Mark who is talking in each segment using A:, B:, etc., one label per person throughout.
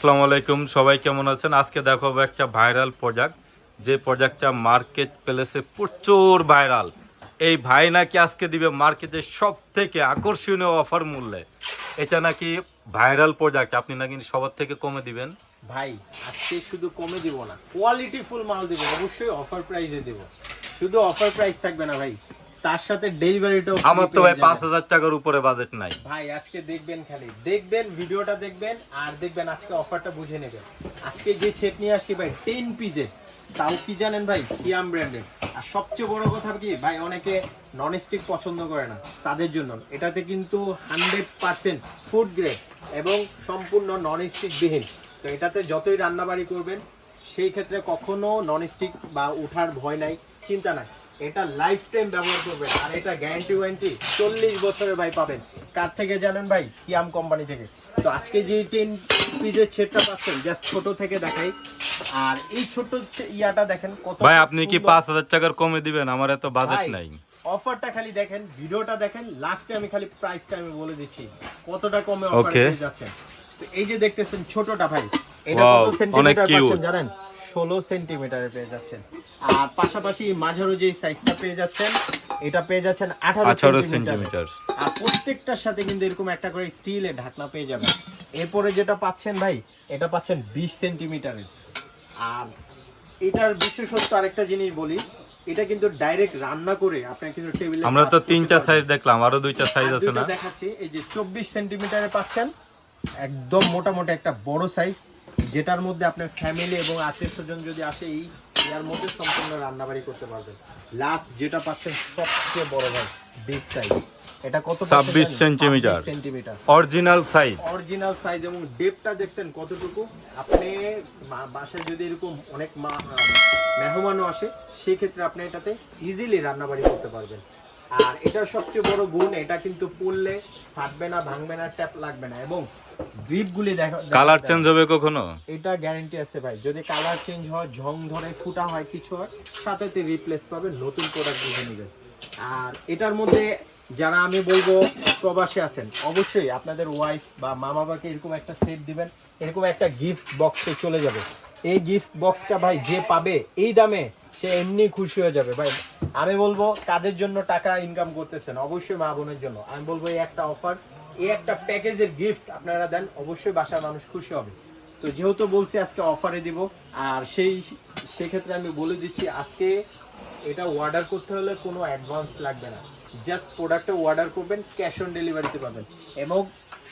A: আসসালামু আলাইকুম, সবাই কেমন আছেন? আজকে দেখাবো একটা ভাইরাল প্রোডাক্ট। যে প্রোডাক্টটা মার্কেট প্লেসে প্রচুর ভাইরাল। এই ভাই নাকি আজকে দিবে মার্কেটে সব থেকে আকর্ষণীয় অফার মূল্যে। এটা নাকি ভাইরাল প্রোডাক্ট, আপনি নাকি সবার থেকে কমে দিবেন?
B: ভাই, আজকে শুধু কমে দিব না কোয়ালিটি ফুল মাল দিব, অবশ্যই অফার প্রাইসে দেব। শুধু অফার প্রাইস থাকবে না ভাই। তার সাথে ডেলিভারিটাও
A: আমার তো ভাই পাঁচ হাজার টাকার উপরে বাজেট নাই।
B: ভাই আজকে দেখবেন খালি। দেখবেন ভিডিওটা দেখবেন আর দেখবেন আজকে অফারটা বুঝে নেবেন। আজকে যে সেট নিয়ে আসছি ভাই টেন পিজের তাও কি জানেন ভাই? কিয়াম ব্র্যান্ডের আর সবচেয়ে বড় কথা কি ভাই অনেকে নন স্টিক পছন্দ করে না তাদের জন্য। এটাতে কিন্তু হান্ড্রেড পার্সেন্ট ফুড গ্রেড এবং সম্পূর্ণ নন স্টিক বিহীন। তো এটাতে যতই রান্নাবাড়ি করবেন সেই ক্ষেত্রে কখনো নন স্টিক বা ওঠার ভয় নাই চিন্তা নাই। এটা লাইফ টাইম ব্যবহার করবেন আর এটা গ্যারান্টি ওয়ারেন্টি চল্লিশ বছরের ভাই পাবেন। কার থেকে জানেন ভাই? কিয়াম কোম্পানি থেকে। তো আজকে যে টেন পিজের সেটটা পাচ্ছেন জাস্ট ছোট থেকে দেখাই। আর এই ছোট ইয়াটা দেখেন কত
A: ভাই আপনি কি পাঁচ হাজার টাকার কমে দিবেন? আমার এত বাজেট নাই।
B: অফারটা খালি দেখেন ভিডিওটা দেখেন লাস্টে আমি খালি প্রাইসটা আমি বলে দিচ্ছি কতটা কমে অফার. পেয়ে তো এই যে দেখতেছেন ছোটটা ভাই এটা কত সেন্টিমিটার পাচ্ছেন জানেন? ষোলো সেন্টিমিটারে পেয়ে যাচ্ছেন। আর পাশাপাশি মাঝারো যে সাইজটা পেয়ে যাচ্ছেন এটা পেয়ে যাচ্ছেন আঠারো
A: আঠারো
B: সেন্টিমিটার
A: সেন্টিমিটার
B: আর প্রত্যেকটার সাথে কিন্তু এরকম একটা করে স্টিলের ঢাকনা পেয়ে যাবেন। এরপরে যেটা পাচ্ছেন ভাই এটা পাচ্ছেন বিশ সেন্টিমিটারের আর এটার বিশেষত্ব আরেকটা জিনিস বলি এটা কিন্তু ডাইরেক্ট রান্না করে আপনার কিন্তু টেবিলে
A: আমরা তো তিনটা সাইজ দেখলাম আরও দুইটা সাইজ আছে না?
B: দেখাচ্ছি এই যে চব্বিশ সেন্টিমিটারে পাচ্ছেন একদম মোটামুটি একটা বড় সাইজ যেটার মধ্যে আপনার ফ্যামিলি এবং আত্মীয় স্বজন যদি আসে এই ইয়ার মধ্যে সম্পূর্ণ রান্নাবাড়ি করতে পারবেন। লাস্ট যেটা পাচ্ছেন সবচেয়ে বড় ভাই বিগ সাইজ এটা কত
A: 26 centimetre.
B: Centimetre
A: original size
B: original size এবং ডেপটা দেখছেন কতটুকু? আপনি বাসায় যদি এরকম অনেক মেহমানও আসে সেই ক্ষেত্রে আপনি এটাতে ইজিলি রান্নাবাড়ি করতে পারবেন। আর এটার সবচেয়ে বড় গুণ এটা কিন্তু পড়লে ফাটবে না ভাঙবে না ট্যাপ লাগবে না। এবং গ্রিপগুলি দেখা
A: কালার চেঞ্জ হবে কখনো?
B: এটা গ্যারান্টি আছে ভাই। যদি কালার চেঞ্জ হয় ঝং ধরে ফুটা হয় কিছু হয় সাথে রিপ্লেস পাবে নতুন প্রোডাক্ট বুঝে নেবে। আর এটার মধ্যে যারা আমি বলব প্রবাসে আছেন অবশ্যই আপনাদের ওয়াইফ বা মা বাবাকে এরকম একটা সেট দিবেন এরকম একটা গিফট বক্সে চলে যাবে। এই গিফট বক্সটা ভাই যে পাবে এই দামে সে এমনি খুশি হয়ে যাবে। ভাই, আমি বলব, কাদের জন্য টাকা ইনকাম করতেছেন? অবশ্যই মা বোনের জন্য। আমি বলব, এই একটা অফার এই একটা প্যাকেজের গিফট আপনারা দেন, অবশ্যই বাসার মানুষ খুশি হবে। তো যেহেতু বলছি আজকে অফারে দিব, আর সেই, সেক্ষেত্রে আমি বলে দিচ্ছি, আজকে এটা অর্ডার করতে হলে কোনো অ্যাডভান্স লাগবে না। জাস্ট প্রোডাক্টটা অর্ডার করবেন ক্যাশ অন ডেলিভারিতে পাবেন। এবং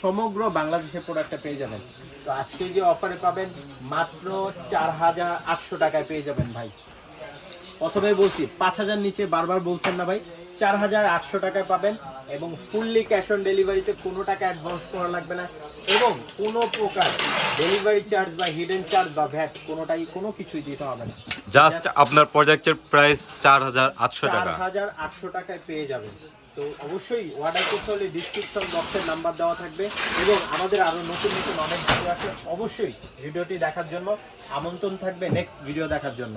B: সমগ্র বাংলাদেশে প্রোডাক্টটা পেয়ে যাবেন। তো আজকে যে অফারে পাবেন, মাত্র চার হাজার আটশো টাকায় পেয়ে যাবেন ভাই। প্রথমে বলছি পাঁচ হাজার নিচে বারবার বলছেন না ভাই চার হাজার আটশো টাকায় পাবেন এবং ফুললি ক্যাশ অন ডেলিভারিতে কোনো টাকা অ্যাডভান্স করা লাগবে না এবং কোনো প্রকার ডেলিভারি চার্জ বা হিডেন চার্জ বা ভ্যাট কোনোটাই কোনো কিছুই দিতে হবে না।
A: জাস্ট আপনার প্রজেক্টের প্রাইস চার হাজার আটশো
B: চার
A: টাকা।
B: হাজার আটশো টাকায় পেয়ে যাবেন। তো অবশ্যই অর্ডার করতে হলে ডিসক্রিপশন বক্সের নাম্বার দেওয়া থাকবে এবং আমাদের আরও নতুন নতুন অনেক ভিডিও আছে। অবশ্যই ভিডিওটি দেখার জন্য আমন্ত্রণ থাকবে নেক্সট ভিডিও দেখার জন্য।